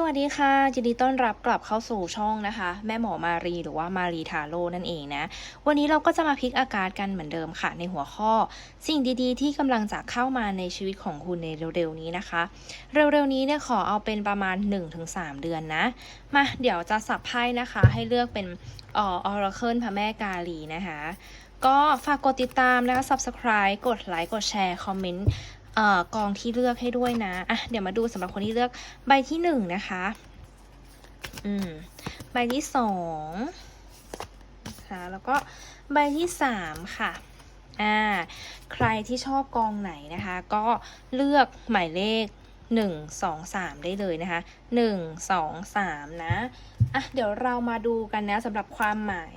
สวัสดีค่ะยินดีต้อนรับกลับเข้าสู่ช่องนะคะ แม่หมอมารีหรือว่ามารีทาโร่นั่นเองนะ วันนี้เราก็จะมาพลิกอากาศกันเหมือนเดิมค่ะ ในหัวข้อ สิ่งดีๆ ที่กำลังจะเข้ามาในชีวิตของคุณในเร็วๆนี้นะคะ เร็วๆนี้เนี่ยขอเอาเป็นประมาณ 1-3 เดือนนะ มาเดี๋ยวจะสับไพ่นะคะ ให้เลือกเป็นออราเคิลพระแม่กาลีนะคะก็ฝากกดติดตามนะคะ subscribe กดไลค์ กดแชร์ คอมเมนต์ อกองที่เลือกให้ด้วยนะอะเดี๋ยวมาดูสำหรับคนที่เลือกใบที่หนึ่งนะคะอืมใบที่สองนะคะแล้วก็ใบที่สามค่ะอ่าใครที่ชอบกองไหนนะคะ ก็เลือกหมายเลข หนึ่งสองสามได้เลยนะคะหนึ่งสองสามนะอะเดี๋ยวเรามาดูกันนะสำหรับความหมาย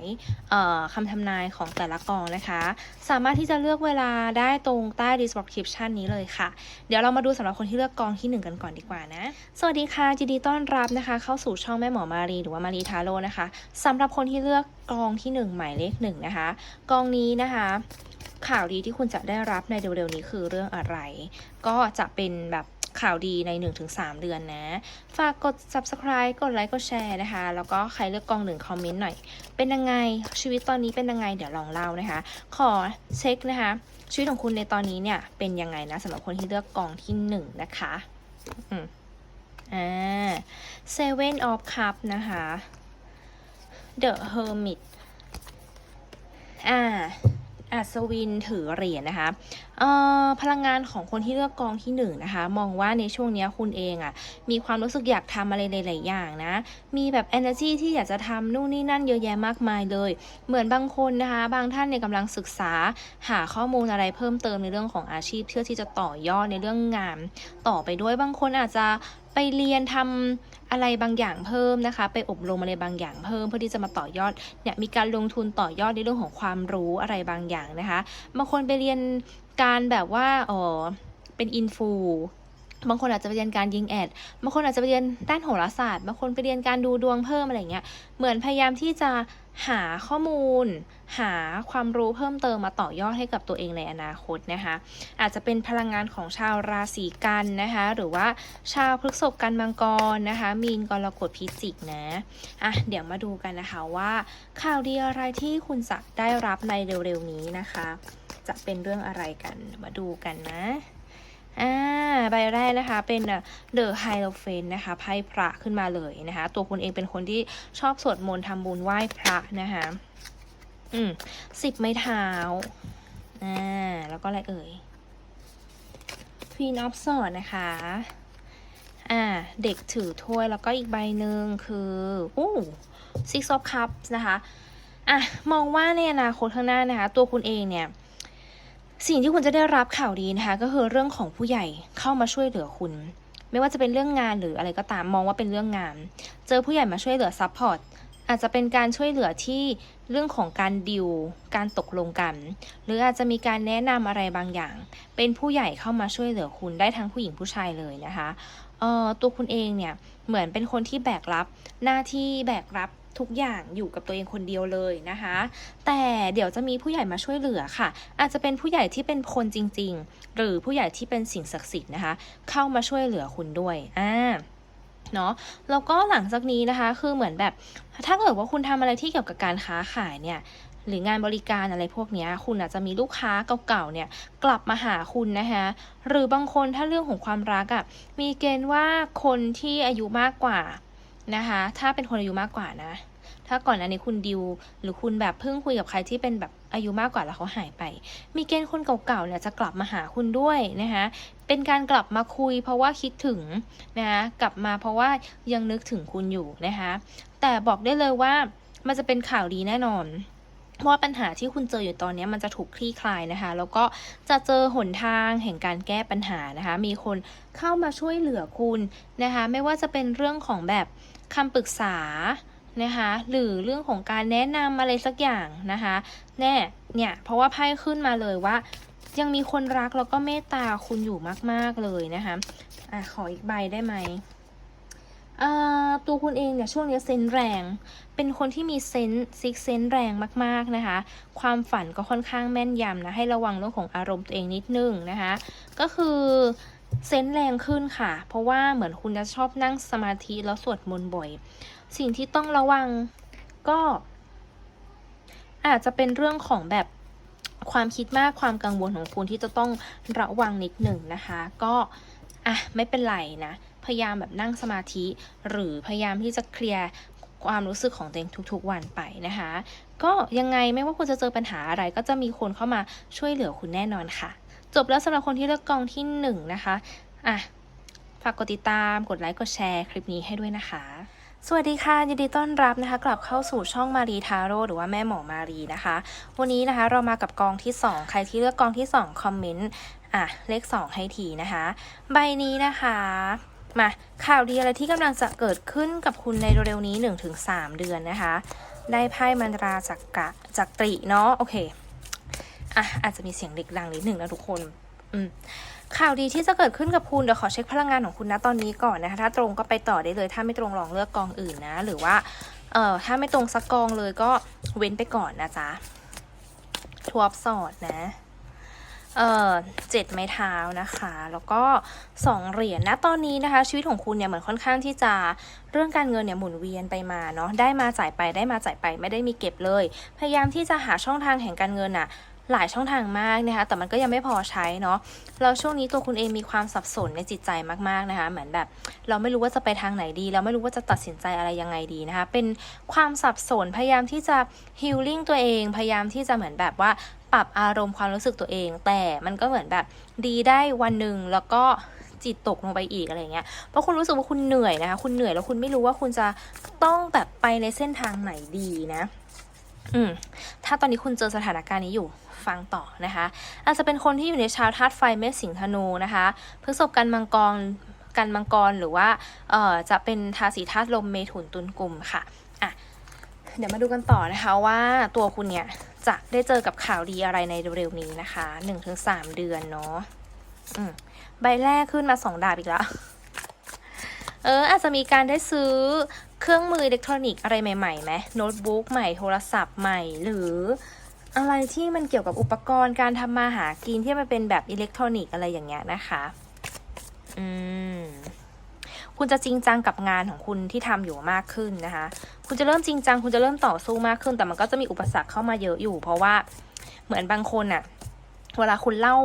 เอ่อคำทำนายของแต่ละกองนะคะ สามารถที่จะเลือกเวลาได้ตรงใต้ description นี้เลยค่ะ เดี๋ยวเรามาดูสำหรับคนที่เลือกกองที่ 1 กันก่อนดีกว่านะ สวัสดีค่ะยินดีต้อนรับนะคะ เข้าสู่ช่องแม่หมอมารีหรือว่ามารีทาโร่นะคะสำหรับคนที่เลือกกองที่ 1 หมายเลขหนึ่งนะคะ กองนี้นะคะข่าวดีที่คุณจะได้รับในเร็วๆนี้คือเรื่องอะไร ก็จะเป็นแบบ ข่าวดีใน 1-3 เดือนนะ ฝากกด subscribe กดไลค์กดแชร์นะคะ แล้วก็ใครเลือกกองหนึ่งคอมเมนต์หน่อย เป็นยังไงชีวิตตอนนี้เป็นยังไงเดี๋ยวลองเล่านะคะ ขอเช็คนะคะ ชีวิตของคุณในตอนนี้เนี่ยเป็นยังไงนะสำหรับคนที่เลือกกองที่หนึ่งนะคะอืมอ่า Seven of Cup นะคะ The Hermit อ่า อัศวินถือเหรียญนะคะพลังงานของคนที่เลือกกองที่หนึ่งนะคะ มองว่าในช่วงนี้คุณเองอะ่ะ มีความรู้สึกอยากทำอะไรหลายๆอย่างนะ มีแบบ energy ที่อยากจะทำนู่นนี่นั่นเยอะแยะมากมายเลย เหมือนบางคนนะคะ บางท่านเนี่ยกำลังศึกษาหาข้อมูลอะไรเพิ่มเติมในเรื่องของอาชีพ เพื่อที่จะต่อยอดในเรื่องงาน ต่อไปด้วยบางคนอาจจะ ไปเรียนทำอะไรบางอย่างเพิ่มนะคะ ไปอบรมอะไรบางอย่างเพิ่ม เพื่อที่จะมาต่อยอดเนี่ยมีการลงทุนต่อยอดในเรื่องของความรู้อะไรบางอย่างนะคะบางคนไปเรียนการแบบว่าอ๋อเป็นอินฟู บางคนอาจจะไปเรียนการยิงแอด บางคนอาจจะไปเรียนด้านโหราศาสตร์ บางคนไปเรียนการดูดวงเพิ่มอะไรเงี้ย เหมือนพยายามที่จะหาข้อมูล หาความรู้เพิ่มเติมมาต่อยอดให้กับตัวเองในอนาคตนะคะ อาจจะเป็นพลังงานของชาวราศีกันนะคะ หรือว่าชาวพฤษภกันมังกรนะคะ มีนกรกฎพิจิกนะ อะ เดี๋ยวมาดูกันนะคะว่าข่าวดีอะไรที่คุณจะได้รับในเร็วๆนี้นะคะ จะเป็นเรื่องอะไรกัน มาดูกันนะ อ่าใบแรกนะคะเป็นเดอะไฮโลเฟนนะคะไพ่พระขึ้นมาเลยนะคะ ตัวคุณเองเป็นคนที่ชอบสวดมนต์ทำบุญไหว้พระนะคะอืมสิบไม้เท้าอ่าแล้วก็อะไรเอ่ย Queen of Swords นะคะอ่าเด็กถือถ้วยแล้วก็อีกใบหนึ่งคืออู้ Six of Cups นะคะอะมองว่าในอนาคตข้างหน้านะคะ ตัวคุณเองเนี่ย สิ่งที่คุณจะได้รับข่าวดีนะคะก็คือเรื่องของผู้ใหญ่เข้ามาช่วยเหลือคุณ ไม่ว่าจะเป็นเรื่องงานหรืออะไรก็ตามมองว่าเป็นเรื่องงาน เจอผู้ใหญ่มาช่วยเหลือซัพพอร์ตอาจจะเป็นการช่วยเหลือที่เรื่องของการดิวการตกลงกัน หรืออาจจะมีการแนะนำอะไรบางอย่าง เป็นผู้ใหญ่เข้ามาช่วยเหลือคุณได้ทั้งผู้หญิงผู้ชายเลยนะคะเออตัวคุณเองเนี่ยเหมือนเป็นคนที่แบกรับหน้าที่แบกรับ ทุกอย่างอยู่กับตัวเองคนเดียวเลยนะคะ แต่เดี๋ยวจะมีผู้ใหญ่มาช่วยเหลือค่ะ อาจจะเป็นผู้ใหญ่ที่เป็นคนจริง ๆ หรือผู้ใหญ่ที่เป็นสิ่งศักดิ์สิทธิ์นะคะ เข้ามาช่วยเหลือคุณด้วยอ่าเนาะแล้วก็หลังจากนี้นะคะ คือเหมือนแบบ ถ้าเกิดว่าคุณทำอะไรที่เกี่ยวกับการค้าขายเนี่ยหรืองานบริการอะไรพวกนี้คุณอาจจะมีลูกค้าเก่าๆเนี่ยกลับมาหาคุณนะคะหรือบางคนถ้าเรื่องของความรักอะ่ะมีเกณฑ์ว่าคนที่อายุมากกว่า นะคะ ถ้าเป็นคนอายุมากกว่านะ ถ้าก่อนอันนี้คุณดิว หรือคุณแบบเพิ่งคุยกับใครที่เป็นแบบอายุมากกว่าแล้วเขาหายไป มีเกณฑ์คนเก่าๆเนี่ยจะกลับมาหาคุณด้วยนะคะเป็นการกลับมาคุย เพราะว่าคิดถึงนะคะกลับมาเพราะว่ายังนึกถึงคุณอยู่นะคะแต่บอกได้เลยว่ามันจะเป็นข่าวดีแน่นอนเพราะว่าปัญหาที่คุณเจออยู่ตอนนี้มันจะถูกคลี่คลายนะคะ แล้วก็จะเจอหนทางแห่งการแก้ปัญหานะคะ มีคนเข้ามาช่วยเหลือคุณนะคะ ไม่ว่าจะเป็นเรื่องของแบบ คำปรึกษานะคะหรือเรื่องของการแนะนำอะไรสักอย่างนะคะแน่เนี่ยเพราะว่าไพ่ขึ้นมาเลยว่า ยังมีคนรักแล้วก็เมตตาคุณอยู่มาก ๆ เลยนะคะอะขออีกใบได้ไหมตัวคุณเองเนี่ยช่วงนี้เซนแรง เป็นคนที่มีเซนซิกเซนแรงมากๆนะคะ ความฝันก็ค่อนข้างแม่นยำนะให้ระวังเรื่องของอารมณ์ตัวเองนิดนึงนะคะ ก็คือ เซนส์แรงขึ้นค่ะ เพราะว่าเหมือนคุณจะชอบนั่งสมาธิแล้วสวดมนต์บ่อย สิ่งที่ต้องระวังก็ อาจจะเป็นเรื่องของแบบความคิดมากความกังวลของคุณที่จะต้องระวังนิดหนึ่งนะคะ ก็อะไม่เป็นไรนะ พยายามแบบนั่งสมาธิ หรือพยายามที่จะเคลียร์ความรู้สึกของตัวเองทุกๆวันไปนะคะ ก็ยังไงไม่ว่าคุณจะเจอปัญหาอะไรก็จะมีคนเข้ามาช่วยเหลือคุณแน่นอนค่ะ จบแล้วสำหรับคนที่เลือกกองที่หนึ่งนะคะอะฝากกดติดตามกดไลค์กดแชร์คลิปนี้ให้ด้วยนะคะ สวัสดีค่ะ ยินดีต้อนรับนะคะ กลับเข้าสู่ช่องมารีทาโร่หรือว่าแม่หมอมารีนะคะ วันนี้นะคะเรามากับกองที่ 2 ใครที่เลือกกองที่ 2 คอมเมนต์อะเลข 2 ให้ทีนะคะ ใบนี้นะคะมาข่าวดีอะไรที่กำลังจะเกิดขึ้นกับคุณในเร็วๆนี้ 1-3 เดือนนะคะ ได้ไพ่มันตราจากกะจากตรีเนาะโอเค อะอาจจะมีเสียงเด็กดังนิดหนึ่งนะทุกคนข่าวดีที่จะเกิดขึ้นกับคุณ เดี๋ยวขอเช็คพลังงานของคุณนะตอนนี้ก่อนนะคะ ถ้าตรงก็ไปต่อได้เลย ถ้าไม่ตรงลองเลือกกองอื่นนะ หรือว่า เอ่อ ถ้าไม่ตรงสักกองเลยก็เว้นไปก่อนนะจ๊ะทวบสอดนะ เอ่อเจ็ดไม้เท้านะคะ แล้วก็สองเหรียญนะตอนนี้นะคะ ชีวิตของคุณเนี่ยเหมือนค่อนข้างที่จะเรื่องการเงินเนี่ยหมุนเวียนไปมาเนาะ ได้มาจ่ายไปได้มาจ่ายไปไม่ได้มีเก็บเลย พยายามที่จะหาช่องทางแห่งการเงินอะ หลายช่องทางมากนะคะแต่มันก็ยังไม่พอใช้เนาะแล้วช่วงนี้ตัวคุณเองมีความสับสนในจิตใจมากๆนะคะเหมือนแบบ เราไม่รู้ว่าจะไปทางไหนดี เราไม่รู้ว่าจะตัดสินใจอะไรยังไงดีนะคะเป็นความสับสนพยายามที่จะฮิลลิ่งตัวเองพยายามที่จะเหมือนแบบว่าปรับอารมณ์ความรู้สึกตัวเอง แต่มันก็เหมือนแบบดีได้วันหนึ่งแล้วก็จิตตกลงไปอีกอะไรเงี้ย เพราะคุณรู้สึกว่าคุณเหนื่อยนะคะ คุณเหนื่อยแล้วคุณไม่รู้ว่าคุณจะต้องแบบไปในเส้นทางไหนดีนะ อืมถ้าตอนนี้คุณเจอสถานการณ์นี้อยู่ฟังต่อนะคะ อาจจะเป็นคนที่อยู่ในชาวธาตุไฟเมษสิงห์ธนูนะคะพฤษภกันมังกรกันมังกรหรือว่าเอ่อจะเป็นทาสีธาตุลมเมถุนตุลกลุ่มค่ะอะ เดี๋ยวมาดูกันต่อนะคะว่าตัวคุณเนี่ยจะได้เจอกับข่าวดีอะไรในเร็วๆนี้นะคะ1-3เดือนเนาะอืมใบแรกขึ้นมาสองดาบอีกแล้วเอออาจจะมีการได้ซื้อ เครื่องมืออิเล็กทรอนิกส์อะไรใหม่ๆไหมโน้ตบุ๊กใหม่โทรศัพท์ใหม่หรืออะไรที่มันเกี่ยวกับอุปกรณ์การทำมาหากินที่มันเป็นแบบอิเล็กทรอนิกส์อะไรอย่างเงี้ยนะคะ อืม คุณจะจริงจังกับงานของคุณที่ทำอยู่มากขึ้นนะคะ คุณจะเริ่มจริงจัง คุณจะเริ่มต่อสู้มากขึ้น แต่มันก็จะมีอุปสรรคเข้ามาเยอะอยู่ เพราะว่าเหมือนบางคนอะ เวลาคุณเล่า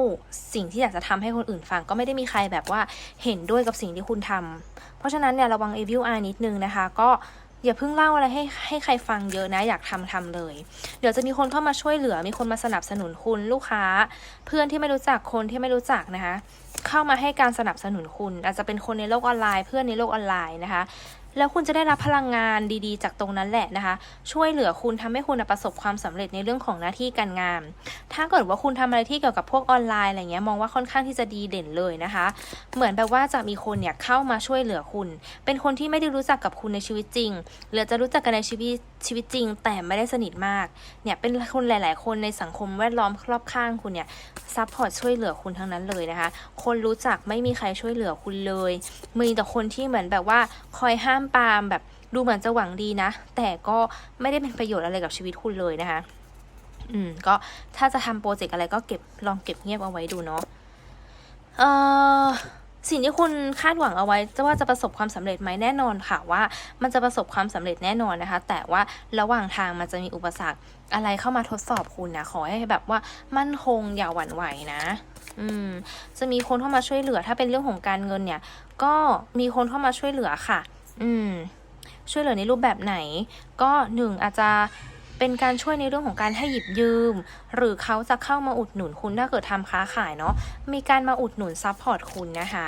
สิ่งที่อยากจะทำให้คนอื่นฟังก็ไม่ได้มีใครแบบว่าเห็นด้วยกับสิ่งที่คุณทำเพราะฉะนั้นเนี่ยระวัง evil eye นิดนึงนะคะ ก็อย่าเพิ่งเล่าอะไรให้ให้ใครฟังเยอะนะอยากทำทำเลย เดี๋ยวจะมีคนเข้ามาช่วยเหลือ มีคนมาสนับสนุนคุณลูกค้า เพื่อนที่ไม่รู้จักคนที่ไม่รู้จักนะคะ เข้ามาให้การสนับสนุนคุณ อาจจะเป็นคนในโลกออนไลน์ เพื่อนในโลกออนไลน์นะคะ แล้วคุณจะได้รับพลังงานดีๆ จากตรงนั้นแหละนะคะ ช่วยเหลือคุณทำให้คุณประสบความสำเร็จในเรื่องของหน้าที่การงาน ถ้าเกิดว่าคุณทำอะไรที่เกี่ยวกับพวกออนไลน์อะไรเงี้ยมองว่าค่อนข้างที่จะดีเด่นเลยนะคะ เหมือนแบบว่าจะมีคนเนี่ยเข้ามาช่วยเหลือคุณ เป็นคนที่ไม่ได้รู้จักกับคุณในชีวิตจริง หรือจะรู้จักกันในชีวิตชีวิตจริง แต่ไม่ได้สนิทมาก เนี่ยเป็นคนหลาย ๆ คนในสังคมแวดล้อมรอบข้างคุณเนี่ยซัพพอร์ตช่วยเหลือคุณทั้งนั้นเลยนะคะ คนรู้จักไม่มีใครช่วยเหลือคุณเลย มีแต่คนที่เหมือนแบบว่าคอยห้ามปรามแบบดูเหมือนจะหวังดีนะ แต่ก็ไม่ได้เป็นประโยชน์อะไรกับชีวิตคุณเลยนะคะ อืม ก็ถ้าจะทำโปรเจกต์อะไรก็เก็บลองเก็บเงียบเอาไว้ดูเนาะเอ่อสิ่งที่คุณคาดหวังเอาไว้จะว่าจะประสบความสำเร็จไหมแน่นอนค่ะว่า มันจะประสบความสำเร็จแน่นอนนะคะ แต่ว่าระหว่างทางมันจะมีอุปสรรคอะไรเข้ามาทดสอบคุณนะขอให้แบบว่ามั่นคงอย่าหวั่นไหวนะ อืม จะมีคนเข้ามาช่วยเหลือ ถ้าเป็นเรื่องของการเงินเนี่ย ก็มีคนเข้ามาช่วยเหลือค่ะ อืมช่วยเหลือในรูปแบบไหน ก็หนึ่งอาจจะเป็นการช่วยในเรื่องของการให้หยิบยืม หรือเขาจะเข้ามาอุดหนุนคุณถ้าเกิดทำค้าขายเนาะมีการมาอุดหนุนซัพพอร์ตคุณนะคะ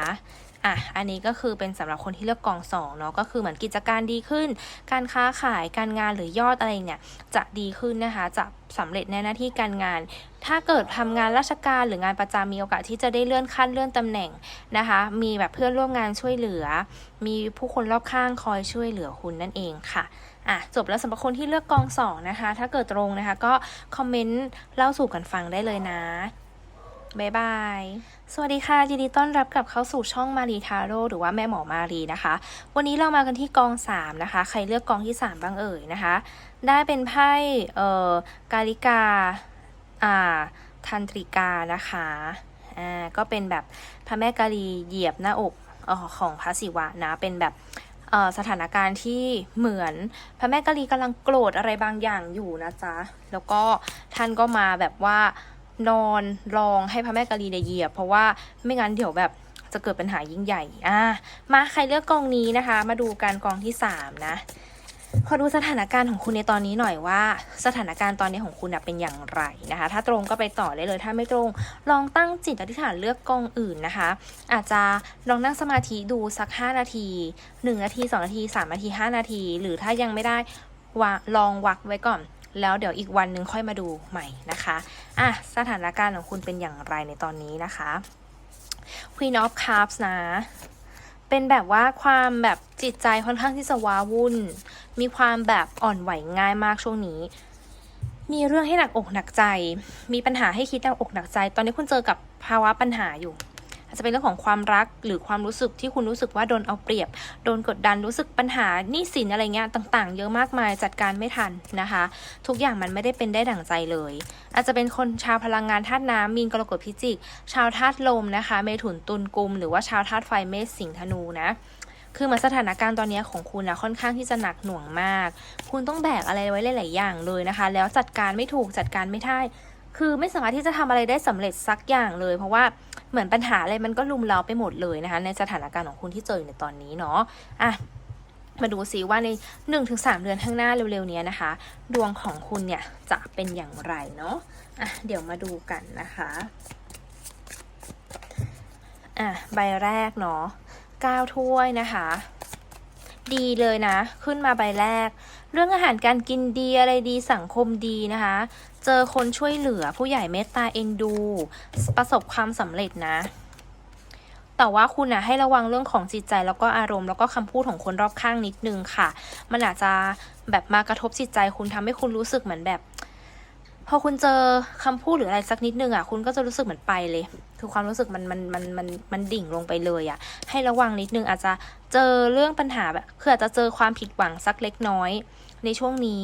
อะ อันนี้ก็คือเป็นสำหรับคนที่เลือกกองสองเนาะ ก็คือเหมือนกิจการดีขึ้น การค้าขาย การงานหรือยอดอะไรเนี่ยจะดีขึ้นนะคะ จะสำเร็จในหน้าที่การงาน ถ้าเกิดทำงานราชการหรืองานประจำมีโอกาสที่จะได้เลื่อนขั้นเลื่อนตำแหน่งนะคะ มีแบบเพื่อนร่วมงานช่วยเหลือ มีผู้คนรอบข้างคอยช่วยเหลือคุณนั่นเองค่ะอะจบแล้วสำหรับคนที่เลือกกองสองนะคะ ถ้าเกิดตรงนะคะก็คอมเมนต์เล่าสู่กันฟังได้เลยนะ บ๊ายบาย สวัสดีค่ะ ยินดีต้อนรับกลับเข้าสู่ช่องมารีทาโร่หรือว่าแม่หมอมารีนะคะ วันนี้เรามากันที่กองสามนะคะ ใครเลือกกองที่สามบ้างเอ่ยนะคะ ได้เป็นไพ่เอ่อกาลิกา อ่า ทันตริกานะคะ อ่า ก็เป็นแบบพระแม่กาลีเหยียบหน้าอกออของพระศิวะนะ เป็นแบบสถานการณ์ที่เหมือนพระแม่กาลีกำลังโกรธอะไรบางอย่างอยู่นะจ๊ะ แล้วก็ท่านก็มาแบบว่า นอนรองให้พระแม่กาลีได้เหยียบ เพราะว่าไม่งั้นเดี๋ยวแบบจะเกิดปัญหายิ่งใหญ่ อ่ามาใครเลือกกองนี้นะคะ มาดูกันกองที่สามนะขอดูสถานการณ์ของคุณในตอนนี้หน่อยว่า สถานการณ์ตอนนี้ของคุณเป็นอย่างไรนะคะ ถ้าตรงก็ไปต่อได้เลย ถ้าไม่ตรง ลองตั้งจิตอธิษฐานเลือกกองอื่นนะคะ อาจจะลองนั่งสมาธิดูสัก 5 นาที 1 นาที 2 นาที 3 นาที 5 นาที หรือถ้ายังไม่ได้วลองวักไว้ก่อน แล้วเดี๋ยวอีกวันหนึงค่อยมาดูใหม่นะคะอะสถานการณ์ของคุณเป็นอย่างไรในตอนนี้นะคะ Queen of Cups นะเป็นแบบว่าความแบบจิตใจค่อนข้างที่จะว้าวุ่น มีความแบบอ่อนไหวง่ายมากช่วงนี้ มีเรื่องให้หนักอกหนักใจ มีปัญหาให้คิดหนักอกหนักใจ ตอนนี้คุณเจอกับภาวะปัญหาอยู่ อาจจะเป็นเรื่องของความรักหรือความรู้สึกที่คุณรู้สึกว่าโดนเอาเปรียบ โดนกดดันรู้สึกปัญหาหนี้สินอะไรเงี้ยต่าง ๆ เยอะมากมายจัดการไม่ทันนะคะ ทุกอย่างมันไม่ได้เป็นได้ดั่งใจเลย อาจจะเป็นคนชาวพลังงานธาตุน้ำมีนกรกฎพิจิก ชาวธาตุลมนะคะ เมถุนตุลกุม หรือว่าชาวธาตุไฟเมษสิงห์ธนูนะคือมือนสถานการณ์ตอนนี้ของคุณนะค่อนข้างที่จะหนักหน่วงมาก คุณต้องแบกอะไรไว้หลาย ๆ อย่างเลยนะคะ แล้วจัดการไม่ถูกจัดการไม่ได้ คือไม่สามารถที่จะทำอะไรได้สำเร็จสักอย่างเลย เพราะว่าเหมือนปัญหาอะไรมันก็ลุมเราไปหมดเลยนะคะ ในสถานการณ์ของคุณที่เจออยู่ในตอนนี้เนาะอะมาดูซิว่าใน 1-3 เดือนข้างหน้าเร็วๆนี้นะคะ ดวงของคุณเนี่ยจะเป็นอย่างไรเนาะอะเดี๋ยวมาดูกันนะคะอะใบแรกเนาะก้าวถ้วยนะคะ ดีเลยนะ ขึ้นมาใบแรก เรื่องอาหารการกินดีอะไรดีสังคมดีนะคะ เจอคนช่วยเหลือผู้ใหญ่เมตตาเอ็นดู ประสบความสำเร็จนะ แต่ว่าคุณนะให้ระวังเรื่องของจิตใจแล้วก็อารมณ์แล้วก็คำพูดของคนรอบข้างนิดนึงค่ะ มันอาจจะแบบมากระทบจิตใจคุณทำให้คุณรู้สึกเหมือนแบบ พอคุณเจอคำพูดหรืออะไรสักนิดนึงอะคุณก็จะรู้สึกเหมือนไปเลย คือความรู้สึกมันมันมันมันมันดิ่งลงไปเลยอะ ให้ระวังนิดนึงอาจจะเจอเรื่องปัญหาแบบคืออาจจะเจอความผิดหวังสักเล็กน้อยในช่วงนี้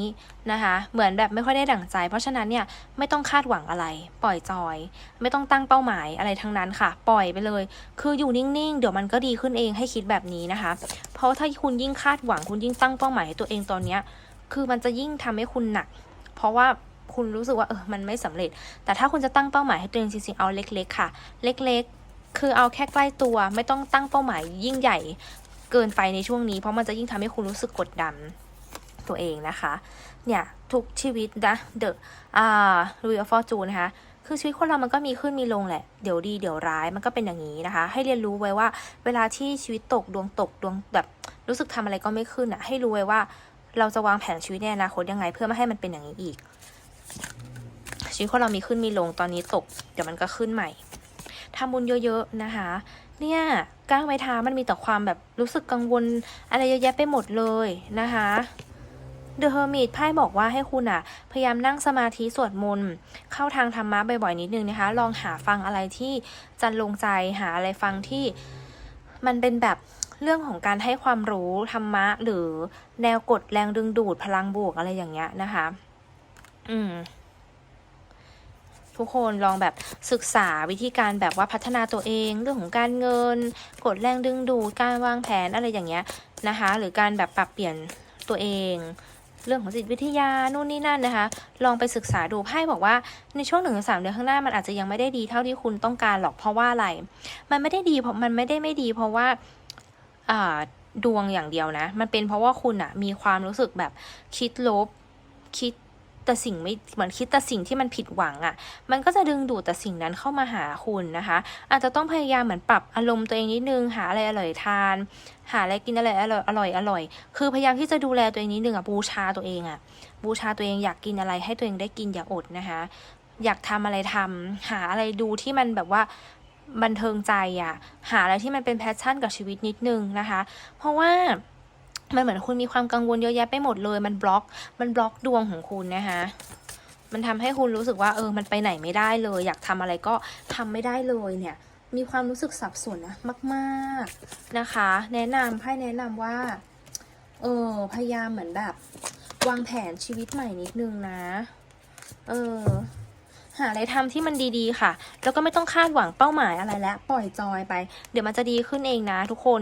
นะคะ เหมือนแบบไม่ค่อยได้ดั่งใจ เพราะฉะนั้นเนี่ยไม่ต้องคาดหวังอะไร ปล่อยจอย ไม่ต้องตั้งเป้าหมายอะไรทั้งนั้นค่ะ ปล่อยไปเลย คืออยู่นิ่งๆ เดี๋ยวมันก็ดีขึ้นเองให้คิดแบบนี้นะคะ เพราะถ้าคุณยิ่งคาดหวังคุณยิ่งตั้งเป้าหมายให้ตัวเองตอนเนี้ย คือมันจะยิ่งทำให้คุณหนัก เพราะว่า คุณรู้สึกว่าเออมันไม่สำเร็จ แต่ถ้าคุณจะตั้งเป้าหมายให้ตัวเองจริงๆเอาเล็ก ๆ ค่ะ เล็กๆ คือเอาแค่ใกล้ตัว ไม่ต้องตั้งเป้าหมายยิ่งใหญ่เกินไปในช่วงนี้ เพราะมันจะยิ่งทำให้คุณรู้สึกกดดันตัวเองนะคะ เนี่ย ทุกชีวิตนะเดอะอ่าลุยฟอร์จูนะคะคือชีวิตคนเรามันก็มีขึ้นมีลงแหละ เดี๋ยวดีเดี๋ยวร้ายมันก็เป็นอย่างนี้นะคะ ให้เรียนรู้ไว้ว่า เวลาที่ชีวิตตกดวงตกดวงแบบรู้สึกทำอะไรก็ไม่ขึ้นอะ ให้รู้ไว้ว่าเราจะวางแผนชีวิตในอนาคตยังไง เพื่อไม่ให้มันเป็นอย่างนี้อีก ชีวิตคนเรามีขึ้นมีลงตอนนี้ตก เดี๋ยวมันก็ขึ้นใหม่ทำบุญเยอะๆนะคะ เนี่ยก้างไม้ท้ามันมีแต่ความแบบรู้สึกกังวลอะไรเยอะแยะไปหมดเลยนะคะ The Hermit ไพ่บอกว่าให้คุณอะ พยายามนั่งสมาธิสวดมนต์เข้าทางธรรมะบ่อยๆนิดนึงนะคะ ลองหาฟังอะไรที่จันลงใจหาอะไรฟังที่มันเป็นแบบเรื่องของการให้ความรู้ธรรมะ หรือแนวกดแรงดึงดูดพลังบวกอะไรอย่างเงี้ยนะคะ อืมทุกคนลองแบบศึกษาวิธีการแบบว่าพัฒนาตัวเองเรื่องของการเงิน กดแรงดึงดูดการวางแผนอะไรอย่างเงี้ยนะคะ หรือการแบบปรับเปลี่ยนตัวเอง เรื่องของจิตวิทยานู่นนี่นั่นนะคะ ลองไปศึกษาดูไพ่บอกว่าในช่วงหนึ่งสามเดือนข้างหน้ามันอาจจะยังไม่ได้ดีเท่าที่คุณต้องการหรอกเพราะว่าอะไร มันไม่ได้ดีเพราะมันไม่ได้ไม่ดี เพราะว่าอ่าดวงอย่างเดียวนะ มันเป็นเพราะว่าคุณอะมีความรู้สึกแบบคิดลบคิด แต่สิ่งไม่เหมือนคิดแต่สิ่งที่มันผิดหวังอะ่ะ มันก็จะดึงดูดแต่สิ่งนั้นเข้ามาหาคุณนะคะ อาจจะต้องพยายามเหมือนปรับอารมณ์ตัวเองนิดนึงหาอะไรอร่อยทาน หาอะไรกินอะไรอร่อยอร่อยอร่อย คือพยายามที่จะดูแลตัวเองนิดนึงอะบูชาตัวเองอะบูชาตัวเองอยากกินอะไรให้ตัวเองได้กินอย่าอดนะคะ อยากทำอะไรทำหาอะไรดูที่มันแบบว่าบันเทิงใจอะ หาอะไรที่มันเป็นแพชชั่นกับชีวิตนิดนึงนะคะ เพราะว่า มันเหมือนคุณมีความกังวลเยอะแยะไปหมดเลย มันบล็อก มันบล็อกดวงของคุณนะคะมันทำให้คุณรู้สึกว่าเออ มันไปไหนไม่ได้เลย อยากทำอะไรก็ทำไม่ได้เลยเนี่ย มีความรู้สึกสับสนนะมากๆนะคะ แนะนำไพ่แนะนำว่า เออ พยายามเหมือนแบบ วางแผนชีวิตใหม่นิดนึงนะ เออหาอะไรทำที่มันดีๆ ค่ะ แล้วก็ไม่ต้องคาดหวังเป้าหมายอะไรแล้ว ปล่อยจอยไป เดี๋ยวมันจะดีขึ้นเองนะทุกคน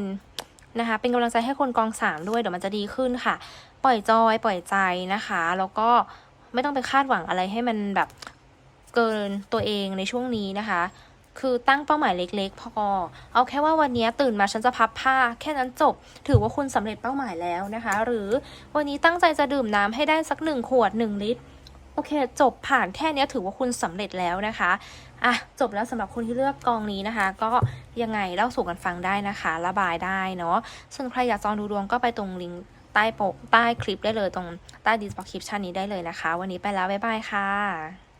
นะคะ เป็นกำลังใจให้คนกองสามด้วยเดี๋ยวมันจะดีขึ้นค่ะ ปล่อยจอยปล่อยใจนะคะ แล้วก็ไม่ต้องไปคาดหวังอะไรให้มันแบบเกินตัวเองในช่วงนี้นะคะ คือตั้งเป้าหมายเล็กๆ พอ เอาแค่ว่าวันนี้ตื่นมาฉันจะพับผ้า แค่นั้นจบ ถือว่าคุณสำเร็จเป้าหมายแล้วนะคะ หรือวันนี้ตั้งใจจะดื่มน้ำให้ได้สักหนึ่งขวดหนึ่งลิตรโอเค จบผ่านแค่นี้ถือว่าคุณสำเร็จแล้วนะคะ อะจบแล้วสำหรับคนที่เลือกกองนี้นะคะ ก็ยังไงเล่าสู่กันฟังได้นะคะ ระบายได้เนาะส่วนใครอยากจองดูดวงก็ไปตรงลิงก์ใต้โปกใต้คลิปได้เลยตรงใต้ดีสปอคริปชันนี้ได้เลยนะคะ วันนี้ไปแล้ว บ๊ายบายค่ะ